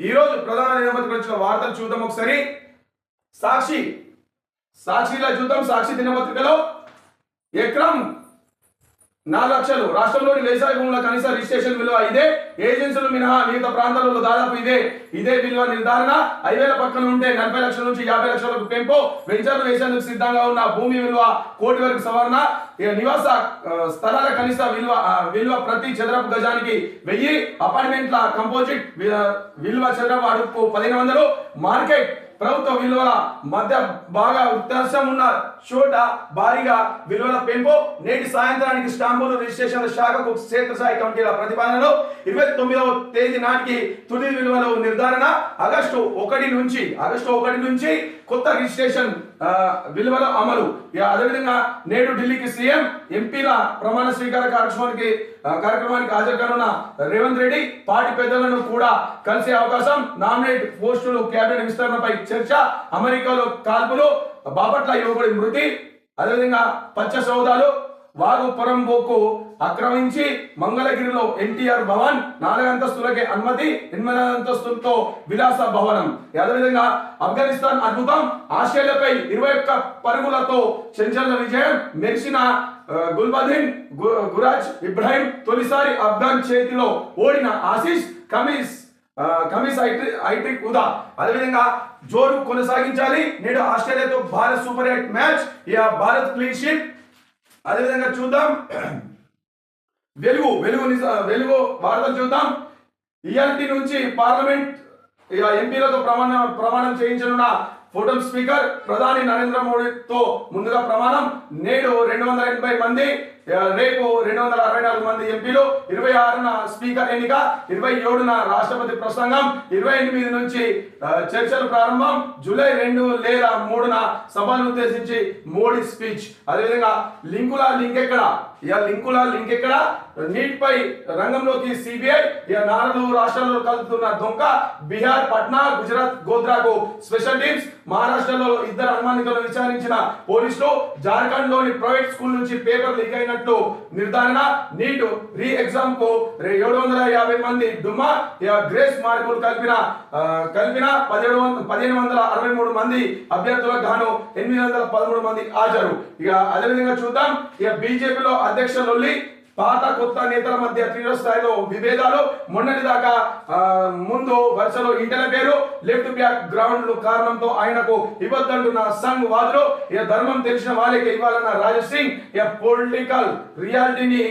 ఈ రోజు ప్రధాన దినపత్రికలు వచ్చిన వార్తలు చూద్దాం ఒకసారి. సాక్షి. సాక్షిలో చూద్దాం. సాక్షి దినపత్రికలో. ఎక్రమ్ నాలుగు లక్షలు. రాష్ట్రంలోని వ్యవసాయ భూముల కనీస రిజిస్ట్రేషన్ విలువ ఇదే. ఏజెన్సీలు మినహా మిగతా ప్రాంతాలలో దాదాపు ఇదే. ఇదే విలువ నిర్ధారణ. ఐదు వేల పక్కన ఉంటే నలభై లక్షల నుంచి యాభై లక్షలకు పెంపు. వెంచర్లు వేసేందుకు సిద్ధంగా ఉన్న భూమి విలువ కోటి వరకు సవరణ. నివాస స్థలాల కనీస విలువ విలువ ప్రతి చదరపు గజానికి వెయ్యి. అపార్ట్మెంట్ల కంపోజిట్ విలువ చదరపు అడుగు పదిహేను వందలు. మార్కెట్ ప్రభుత్వ విలువల మధ్య బాగా వ్యత్యాసం ఉన్న చోట భారీగా విలువల పెంపు నేటి సాయంత్రానికి స్టాంపులు రిజిస్ట్రేషన్ల శాఖకు క్షేత్రస్థాయి కమిటీల ప్రతిపాదనలో ఇరవై తొమ్మిదవ తేదీ నాటికి తుది విలువల నిర్ధారణ ఆగస్టు ఒకటి నుంచి ఆగస్టు ఒకటి నుంచి కొత్త రిజిస్ట్రేషన్ విలువల అమలు. అదేవిధంగా నేడు ఢిల్లీకి సీఎం ఎంపీల ప్రమాణ స్వీకార కార్యక్రమానికి కార్యక్రమానికి హాజరు కానున్న రేవంత్ రెడ్డి పార్టీ పెద్దలను కూడా కలిసే అవకాశం నామినేట్ పోస్టులు కేబినెట్ విస్తరణపై చర్చ అమెరికాలో కాల్పులు బాపట్ల యువకుడి మృతి అదేవిధంగా పచ్చ సౌదాలు వారు పొరంబోకు ఆక్రమించి మంగళగిరిలో ఎన్టీఆర్ భవన్ నాలుగంతస్తులకి అనుమతి ఎనిమిది అంతస్తులతో విలాస భవనం. అదేవిధంగా ఆఫ్ఘనిస్తాన్ అద్భుతం ఆస్ట్రేలియాపై ఇరవై ఒక్క పరుగులతో చంచల విజయం మెరిసిన గుల్బదీన్ గు- గురాజ్ ఇబ్రాహిం తొలిసారి ఆఫ్ఘన్ చేతిలో ఓడిన Ashish Cummins. Cummins hattrick hattrick ఉదా అదేవిధంగా జోరు కొనసాగించాలి. నేడు ఆస్ట్రేలియాతో భారత్ సూపర్ ఎయిట్ మ్యాచ్. ఇక భారత్ క్లీన్ షీట్ అదేవిధంగా చూద్దాం. వెలుగు వెలుగు వెలుగు వార్తలు చూద్దాం. ఇయాల్టి నుంచి పార్లమెంట్ ఇక ఎంపీలతో ప్రమాణం ప్రమాణం చేయించనున్న ఫోటో స్పీకర్ ప్రధాని నరేంద్ర మోడీతో ముందుగా ప్రమాణం. నేడు రెండు వందల ఎనభై మంది రేపు రెండు వందల అరవై నాలుగు మంది ఎంపీలు ఇరవై ఆరున స్పీకర్ ఎన్నిక ఇరవై ఏడున రాష్ట్రపతి ప్రసంగం ఇరవై ఎనిమిది నుంచి చర్చలు ప్రారంభం జూలై రెండు లేదా మూడున సభను ఉద్దేశించి మోడీ స్పీచ్. అదేవిధంగా లింకుల లింక్ ఎక్కడ? ఇక లింకుల లింక్ ఎక్కడ? నీట్ పై రంగంలోకి సిబిఐ ఇక నాలుగు రాష్ట్రాల్లో కలుపుతున్న దొంగ బీహార్ పట్నా గుజరాత్ గోద్రాకు స్పెషల్ టీమ్స్ మహారాష్ట్రలో ఇద్దరు అనుమానితులను విచారించిన పోలీసులు జార్ఖండ్లోని ప్రైవేట్ స్కూల్ నుంచి పేపర్ లీక్ అయినట్లు నిర్ధారణ నీట్ రీ ఎగ్జామ్కు ఏడు వందల యాభై మంది డుమా ఇక గ్రేస్ మార్కులు కలిపిన కలిపిన పదిహేడు వందల పదిహేను వందల అరవై మూడు మంది అభ్యర్థులకు గాను ఎనిమిది వందల పదమూడు మంది హాజరు. ఇక అదేవిధంగా చూద్దాం ఇక బీజేపీలో అధ్యక్ష లొల్లి పాత కొత్త నేతల మధ్య తీవ్రస్థాయిలో విభేదాలు. మొన్నటి దాకా ముందు వరుసలో ఇంటల పేరు లెఫ్ట్ బ్యాక్ గ్రౌండ్ కారణంతో ఆయనకు ఇవ్వద్దంటున్న సంఘ్ వాదులు. ఇక ధర్మం తెలిసిన వాళ్ళకి ఇవ్వాలన్న రాజసింగ్ ఇక పొలిటికల్ రియాలిటీని